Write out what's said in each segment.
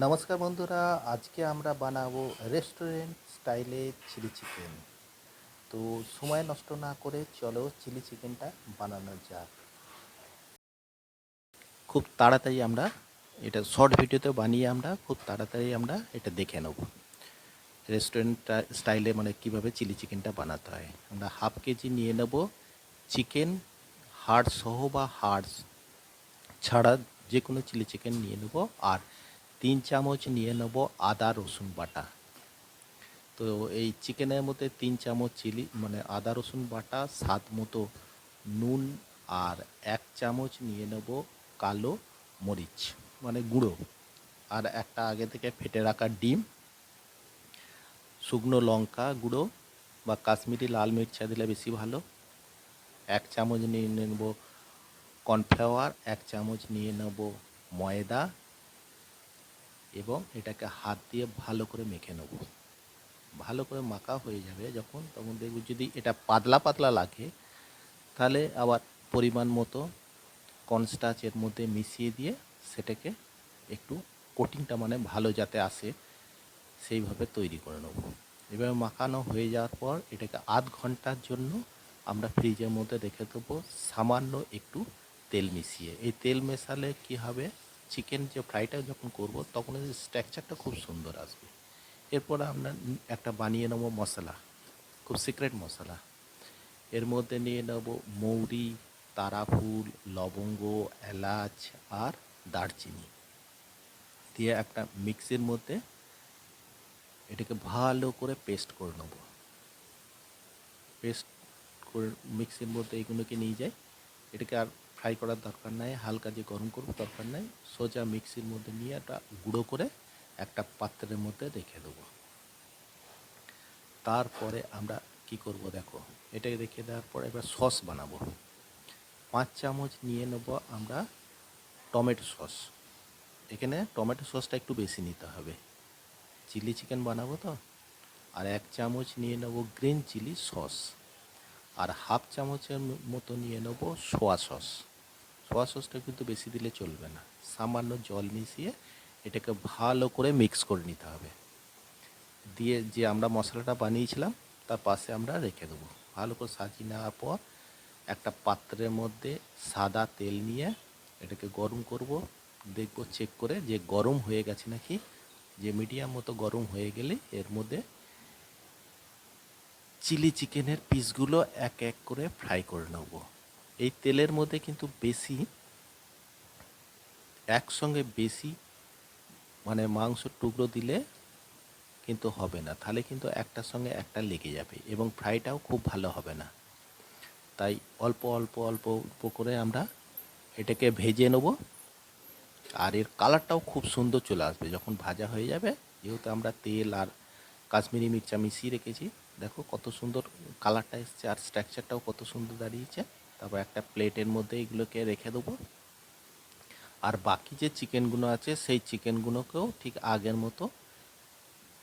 নমস্কার বন্ধুরা, আজকে আমরা বানাবো রেস্টুরেন্ট স্টাইলে চিলি চিকেন তো সময় নষ্ট না করে চলো চিলি চিকেনটা বানানো যাক। খুব তাড়াতাড়ি আমরা এটা শর্ট ভিডিওতে বানিয়ে আমরা খুব তাড়াতাড়ি আমরা এটা দেখে নেব। রেস্টুরেন্ট স্টাইলে মানে কীভাবে চিলি চিকেনটা বানাতে হয়। আমরা হাফ কেজি নিয়ে নেব চিকেন হাড় সহ বা হাড় ছাড়া যে কোনো চিলি চিকেন নিয়ে নেব। আর তিন চামচ নিয়ে নেব আদা, রসুন বাটা। তো এই চিকেনের মধ্যে তিন চামচ চিলি মানে আদা, রসুন বাটা, স্বাদ মতো নুন আর এক চামচ নিয়ে নেব কালো মরিচ মানে গুঁড়ো। আর একটা আগে থেকে ফেটে রাখা ডিম, শুকনো লঙ্কা গুঁড়ো বা কাশ্মীরি লাল মির্চা দিলে বেশি ভালো। এক চামচ নিয়ে নেব কর্নফ্লাওয়ার, এক চামচ নিয়ে নেব ময়দা এবং এটাকে হাত দিয়ে ভালো করে মেখে নেব। ভালো করে মাখা হয়ে যাবে যখন, তখন দেখব যদি এটা পাতলা পাতলা লাগে, তাহলে আবার পরিমাণ মতো কর্নস্টাচ এর মধ্যে মিশিয়ে দিয়ে সেটাকে একটু কোটিংটা মানে ভালো যাতে আসে, সেইভাবে তৈরি করে নেব। এভাবে মাখানো হয়ে যাওয়ার পর এটাকে আধ ঘণ্টার জন্য আমরা ফ্রিজের মধ্যে রেখে দেবো সামান্য একটু তেল মিশিয়ে। এই তেল মেশালে কি হবে? চিকেন যে ফ্রাইটা যখন করব, তখন এর স্ট্রাকচারটা খুব সুন্দর আসবে। এরপর আমরা একটা বানিয়ে নেব মশলা, খুব সিক্রেট মশলা। এর মধ্যে নিয়ে নেব মৌরি, তারাফুল, লবঙ্গ, এলাচ আর দারচিনি। দিয়ে একটা মিক্সির মধ্যে এটাকে ভালো করে পেস্ট করে নেব। পেস্ট করে মিক্সির মধ্যে এগুলোকে নিয়ে যাই। এটাকে আর ফ্রাই করার দরকার নাই, হালকা যে গরম করব দরকার নাই, সোজা মিক্সির মধ্যে নিয়ে একটা গুঁড়ো করে একটা পাত্রের মধ্যে রেখে দেবো। তারপরে আমরা কি করব দেখো, এটাকে রেখে দেওয়ার পরে এবার সস বানাবো। পাঁচ চামচ নিয়ে নেব আমরা টমেটো সস। এখানে টমেটো সসটা একটু বেশি নিতে হবে। চিলি চিকেন বানাবো তো? আর এক চামচ নিয়ে নেব গ্রিন চিলি সস। আর হাফ চামচের মতো নিয়ে নেব সোয়া সস। সোয়া সসটা কিন্তু বেশি দিলে চলবে না। সামান্য জল মিশিয়ে এটাকে ভালো করে মিক্স করে নিতে হবে। দিয়ে যে আমরা মশলাটা বানিয়েছিলাম, তার পাশে আমরা রেখে দেবো। ভালো করে সাজিয়ে নেওয়ার পর একটা পাত্রের মধ্যে সাদা তেল নিয়ে এটাকে গরম করব। দেখব চেক করে যে গরম হয়ে গেছে নাকি। যে মিডিয়াম মতো গরম হয়ে গেলে এর মধ্যে চিলি চিকেনের পিসগুলো এক এক করে ফ্রাই করে নেব। এই তেলের মধ্যে কিন্তু বেশি, একসঙ্গে বেশি মানে মাংস টুকরো দিলে কিন্তু হবে না। তাহলে কিন্তু একটার সঙ্গে একটা লেগে যাবে এবং ফ্রাইটাও খুব ভালো হবে না। তাই অল্প অল্প অল্প অল্প করে আমরা এটাকে ভেজে নেব। আর এর কালারটাও খুব সুন্দর চলে আসবে। যখন ভাজা হয়ে যাবে, যেহেতু আমরা তেল আর কাশ্মীরি মির্চা মিশিয়ে রেখেছি, দেখো কত সুন্দর কালারটা এসছে আর স্ট্রাকচারটাও কত সুন্দর দাঁড়িয়েছে। তারপর একটা প্লেটের মধ্যে এগুলোকে রেখে দেবো। আর বাকি যে চিকেনগুলো আছে, সেই চিকেনগুলোকেও ঠিক আগের মতো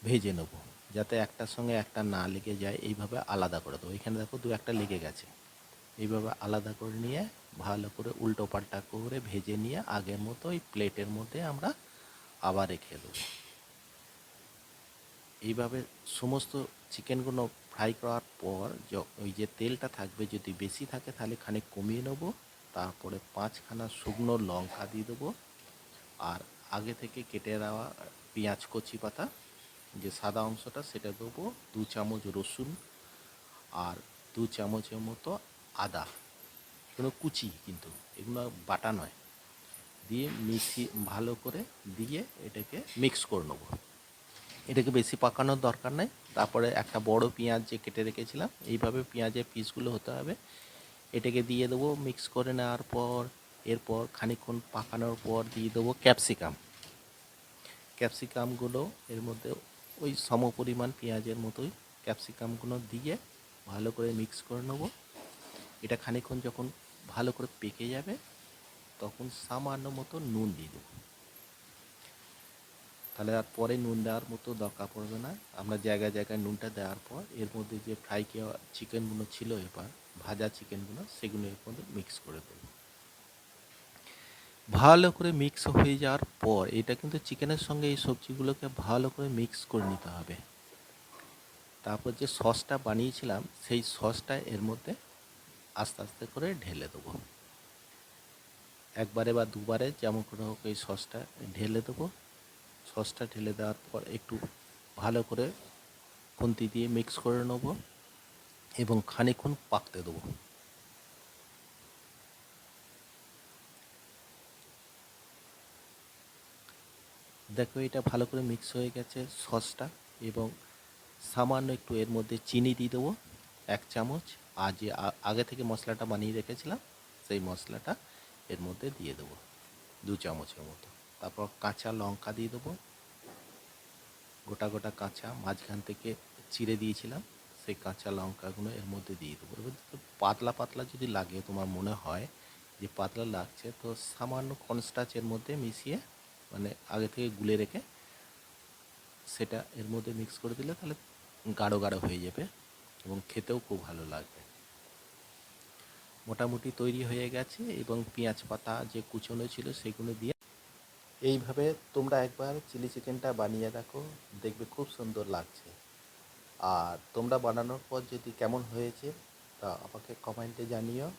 ভেজে নেব। যাতে একটার সঙ্গে একটা না লেগে যায়, এইভাবে আলাদা করে দেবো। এখানে দেখো দু একটা লেগে গেছে। এইভাবে আলাদা করে নিয়ে, ভালো করে উল্টো পাল্টা করে ভেজে নিয়ে আগের মতো ওই প্লেটের মধ্যে আমরা আবার রেখে দেবো। এইভাবে সমস্ত চিকেনগুলো ফ্রাই করার পর ওই যে তেলটা থাকবে যদি বেশি থাকে তাহলে খানিক কমিয়ে নেব, তারপরে পাঁচখানা শুকনো লঙ্কা দিয়ে দেবো, আর আগে থেকে কেটে দেওয়া পেঁয়াজ কচি পাতা, যে সাদা অংশটা সেটা দেবো, দু চামচ রসুন আর দু চামচের মতো আদা। কোনো কুচি কিন্তু, এগুলো বাটা নয়। দিয়ে মিশিয়ে ভালো করে দিয়ে এটাকে মিক্স করে নেব। এটাকে বেশি পাকানোর দরকার নেই। তারপরে একটা বড় পেঁয়াজ যে কেটে রেখেছিলাম, এইভাবে পেঁয়াজের পিসগুলো হতে হবে। এটাকে দিয়ে দেবো মিক্স করে নেওয়ার পর, এরপর খানিকক্ষণ পাকানোর পর দিয়ে দেবো ক্যাপসিকাম ক্যাপসিকামগুলো এর মধ্যে ওই সম পরিমাণ পেঁয়াজের মতোই ক্যাপসিকামগুলো দিয়ে ভালো করে মিক্স করে নেব। এটা খানিকক্ষণ যখন ভালো করে পেকে যাবে, তখন সামান্য মতো নুন দিয়ে দেবো। তাহলে আর পরে নুন দেওয়ার মতো দরকার পড়বে না। আমরা জায়গায় জায়গায় নুনটা দেওয়ার পর এর মধ্যে যে ফ্রাই কেওয়া চিকেনগুলো ছিল এবার, ভাজা চিকেনগুলো সেগুলো এর মধ্যে মিক্স করে দেবো। ভালো করে মিক্স হয়ে যাওয়ার পর এটা কিন্তু চিকেনের সঙ্গে এই সবজিগুলোকে ভালো করে মিক্স করে নিতে হবে। তারপর যে সসটা বানিয়েছিলাম, সেই সসটা এর মধ্যে আস্তে আস্তে করে ঢেলে দেবো। একবারে বা দুবারে যেমন করে হোক এই সসটা ঢেলে দেবো। সসটা ঢেলে দেওয়ার পর একটু ভালো করে খুন্তি দিয়ে মিক্স করে নেব এবং খানিকক্ষণ পাকতে দেবো। দেখো এটা ভালো করে মিক্স হয়ে গেছে সসটা এবং সামান্য একটু এর মধ্যে চিনি দিয়ে দেবো, এক চামচ। আর যে আগে থেকে মশলাটা বানিয়ে রেখেছিলাম, সেই মশলাটা এর মধ্যে দিয়ে দেবো, দু চামচের মতো। তারপর কাঁচা লঙ্কা দিয়ে দেবো। গোটা গোটা কাঁচা, মাঝখান থেকে চিড়ে দিয়েছিলাম, সেই কাঁচা লঙ্কাগুলো এর মধ্যে দিয়ে দেবো। এবার পাতলা পাতলা যদি লাগে, তোমার মনে হয় যে পাতলা লাগছে, তো সামান্য কনস্টাচ এর মধ্যে মিশিয়ে মানে আগে থেকে গুলে রেখে সেটা এর মধ্যে মিক্স করে দিলে তাহলে গাঢ় গাঢ় হয়ে যাবে এবং খেতেও খুব ভালো লাগবে। মোটামুটি তৈরি হয়ে গেছে এবং পেঁয়াজ পাতা যে কুচনো ছিল সেগুলো দিয়ে এইভাবে তোমরা একবার চিলি চিকেনটা বানিয়ে দেখো, দেখবে খুব সুন্দর লাগছে। আর তোমরা বানানোর পর যদি কেমন হয়েছে, তা আমাকে কমেন্টে জানিও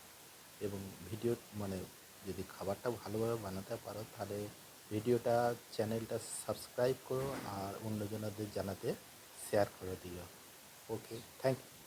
এবং ভিডিও মানে যদি খাবারটা ভালোভাবে বানাতে পারো, তাহলে ভিডিওটা, চ্যানেলটা সাবস্ক্রাইব করো আর অন্যজনদের জানাতে শেয়ার করে দিও। Okay, thank you.